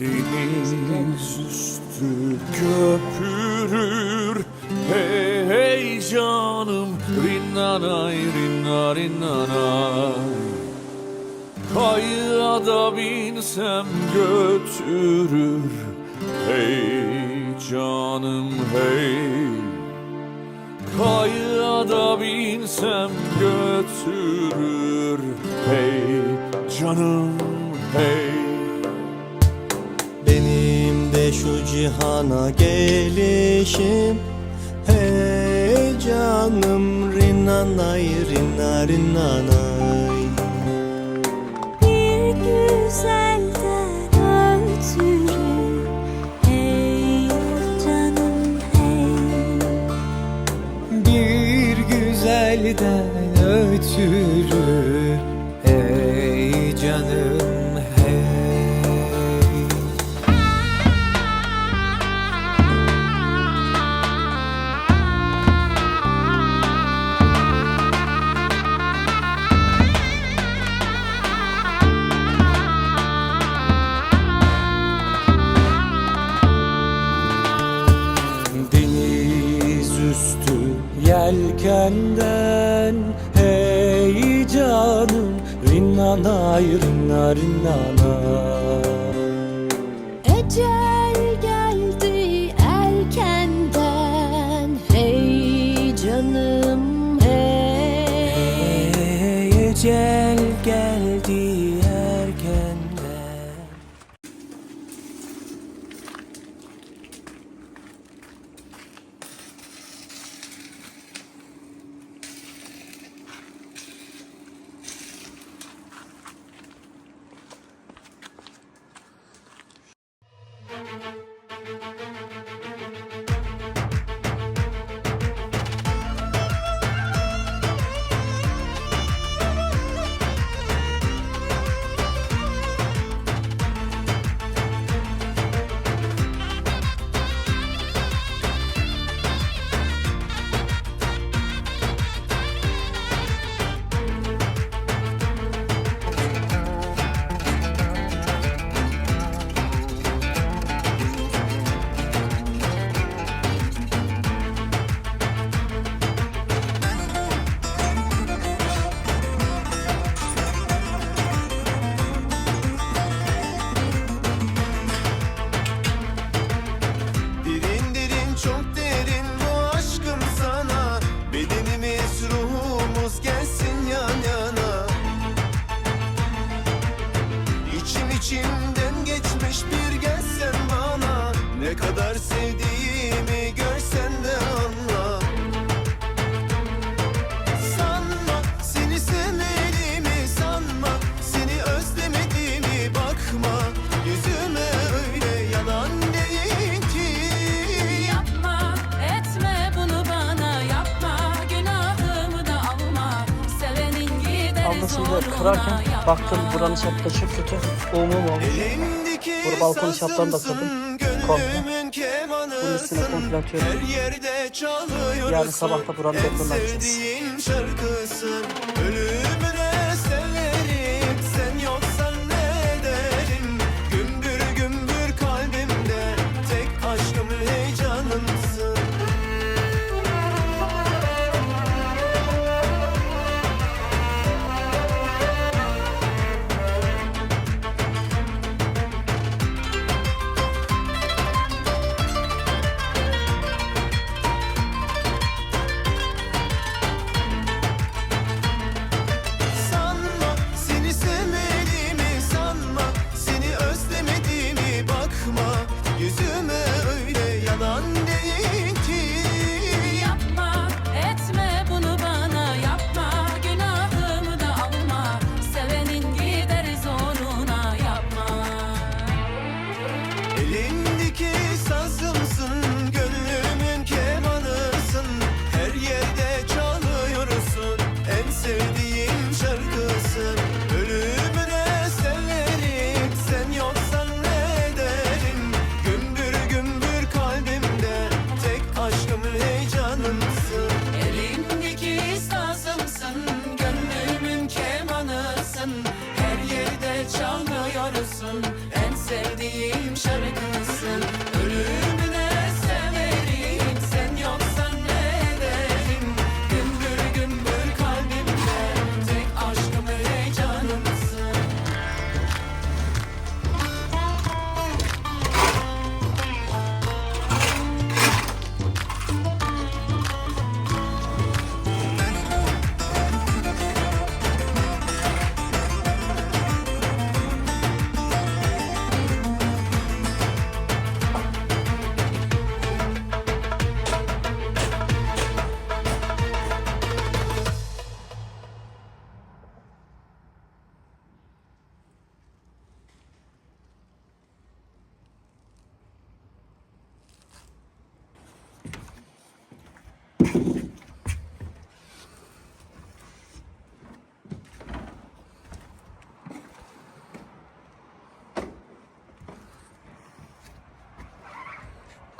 Deniz üstü köpürür. Hey hey canım Rinnanay rinna rinnanay Kayığa da binsem götürür. Hey canım hey. Kayığa da binsem götürür. Hey canım hey şu cihana gelişim. Hey canım rinnanay rinna rinnanay Bir güzelden ötürü Hey canım hey. Bir güzelden ötürü rinnanay rinna rinnanay Ne kadar sevdiğimi görsen de anla Sanma seni sevmediğimi sanma Seni özlemediğimi bakma Yüzüme öyle yalan değil ki Yapma, etme bunu bana yapma Günahımı da alma Sevenin gider Abla şimdi zoruna kırarken yapma. baktım buranın şapkası çok kötü. Umum olmuş. Burada balkon şaplarını da kırdım. Komple. Bunun üstüne komple atıyorum. Her yerde çalıyorsun. Yarın sabah da buranın betonunu açacağız. Gümbür gümbür kalbimde. Tek aşkım heyecanımsın.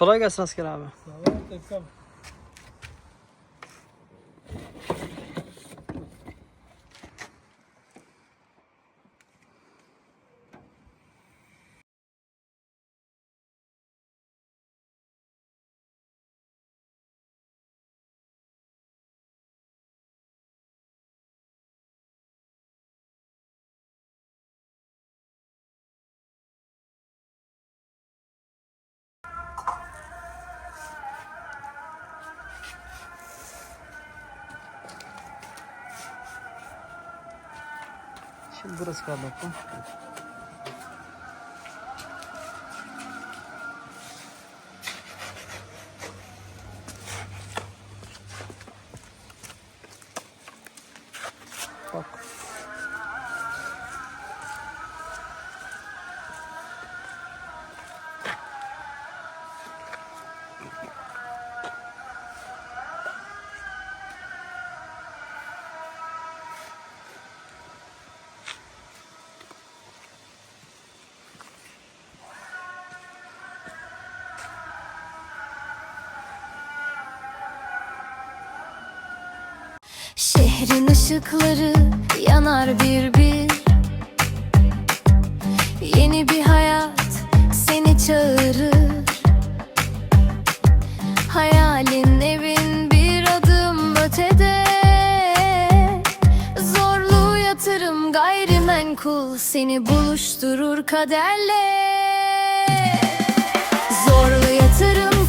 Kolay gelsin asker abi. Şimdi burası kaldı. Şehrin ışıkları yanar bir bir. Yeni bir hayat seni çağırır. Hayalin evin bir adım ötede. Zorlu yatırım gayrimenkul seni buluşturur kaderle. Zorlu yatırım